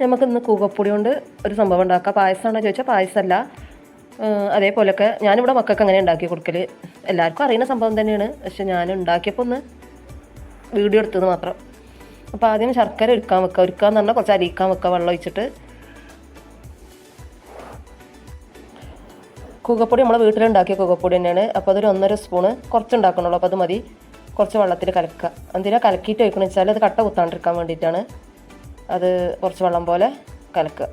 നമുക്ക് ഇന്ന് കൊണ്ട് ഒരു സംഭവം ഉണ്ടാക്കാം. പായസമാണോ ചോദിച്ചാൽ പായസമല്ല. അതേപോലെയൊക്കെ ഞാനിവിടെ മക്കൾക്ക് അങ്ങനെ ഉണ്ടാക്കി കൊടുക്കൽ എല്ലാവർക്കും അറിയുന്ന സംഭവം തന്നെയാണ്. പക്ഷെ ഞാൻ ഉണ്ടാക്കിയപ്പോൾ ഒന്ന് വീഡിയോ എടുത്തത് മാത്രം. അപ്പോൾ ആദ്യം ശർക്കര ഒരുക്കാൻ വെക്കുക ഒരുക്കുക എന്ന് പറഞ്ഞാൽ കുറച്ച് അരിക്കാൻ വെക്കുക വെള്ളം ഒഴിച്ചിട്ട്. കൂകപ്പൊടി നമ്മൾ വീട്ടിലുണ്ടാക്കിയ കൂകപ്പൊടി തന്നെയാണ്. അപ്പോൾ അതൊരു ഒന്നര സ്പൂണ് കുറച്ച് ഉണ്ടാക്കണുള്ളൂ. അപ്പോൾ അത് മതി. കുറച്ച് വെള്ളത്തിൽ കലക്കുക. എന്തിനാ കലക്കിയിട്ട് വയ്ക്കണമെന്ന് വെച്ചാൽ അത് കട്ട കുത്താണ്ടിരിക്കാൻ വേണ്ടിയിട്ടാണ്. അത് കുറച്ച് വെള്ളം പോലെ കലക്കുക.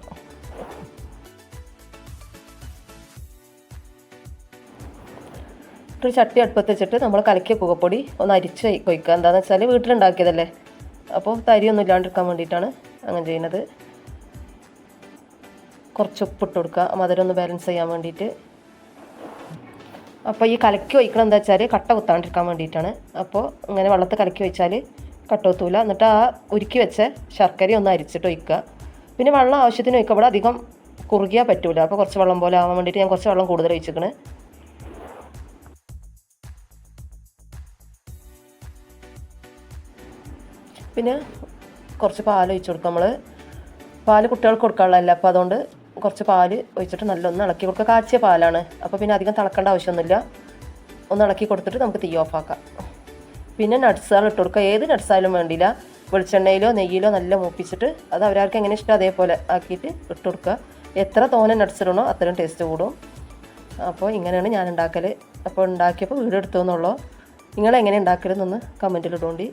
ഒരു ചട്ടി അടുപ്പത്ത് വെച്ചിട്ട് നമ്മൾ കലക്കിയ പുകപ്പൊടി ഒന്ന് അരിച്ച് കൊയ്ക്കുക എന്താണെന്ന് വെച്ചാൽ വീട്ടിലുണ്ടാക്കിയതല്ലേ? അപ്പോൾ തരിയൊന്നും ഇല്ലാണ്ടിരിക്കാൻ വേണ്ടിയിട്ടാണ് അങ്ങനെ ചെയ്യുന്നത്. കുറച്ച് ഉപ്പിട്ട് കൊടുക്കുക. മധുരം ഒന്ന് ബാലൻസ് ചെയ്യാൻ വേണ്ടിയിട്ട്. അപ്പോൾ ഈ കലക്കി വയ്ക്കണം എന്താ വെച്ചാൽ കട്ട കുത്താണ്ടിരിക്കാൻ വേണ്ടിയിട്ടാണ്. അപ്പോൾ ഇങ്ങനെ വെള്ളത്തിൽ കലക്കി വെച്ചാൽ കട്ട കുത്തൂല എന്നിട്ട് ആ ഉരുക്കി വെച്ച ശർക്കര ഒന്ന് അരിച്ചിട്ട് ഒഴിക്കുക. പിന്നെ വെള്ളം ആവശ്യത്തിന് ഒഴിക്കുക. ഇവിടെ അധികം കുറുകിയാൽ പറ്റൂല. അപ്പോൾ കുറച്ച് വെള്ളം പോലെ ആവാൻ വേണ്ടിയിട്ട് ഞാൻ കുറച്ച് വെള്ളം കൂടുതൽ ഒഴിച്ചിക്കണ് പിന്നെ കുറച്ച് പാൽ ഒഴിച്ച് കൊടുക്കുക നമ്മൾ പാൽ കുട്ടികൾക്ക് കൊടുക്കാനുള്ളതല്ല. അപ്പോൾ അതുകൊണ്ട് കുറച്ച് പാൽ ഒഴിച്ചിട്ട് നല്ലൊന്ന് ഇളക്കി കൊടുക്കുക. കാച്ചിയ പാലാണ്. അപ്പോൾ പിന്നെ അധികം തിളക്കേണ്ട ആവശ്യമൊന്നുമില്ല. ഒന്ന് ഇളക്കി കൊടുത്തിട്ട് നമുക്ക് തീ ഓഫാക്കാം പിന്നെ നട്ട്സുകൾ ഇട്ട് കൊടുക്കുക. ഏത് നട്ട്സായാലും വേണ്ടില്ല വെളിച്ചെണ്ണയിലോ നെയ്യിലോ നല്ല മൂപ്പിച്ചിട്ട് അത് അവരവർക്ക് എങ്ങനെ ഇഷ്ടം അതേപോലെ ആക്കിയിട്ട് ഇട്ട് കൊടുക്കുക. എത്ര തോനെ നട്ട്സ് ഇടണോ അത്രയും ടേസ്റ്റ് കൂടും. അപ്പോൾ ഇങ്ങനെയാണ് ഞാൻ ഉണ്ടാക്കൽ അപ്പോൾ ഉണ്ടാക്കിയപ്പോൾ വീഡിയോ എടുത്തു എന്നുള്ളൂ. നിങ്ങൾ എങ്ങനെ ഉണ്ടാക്കലെന്നൊന്ന് കമന്റിൽ ഇടുകൊണ്ടി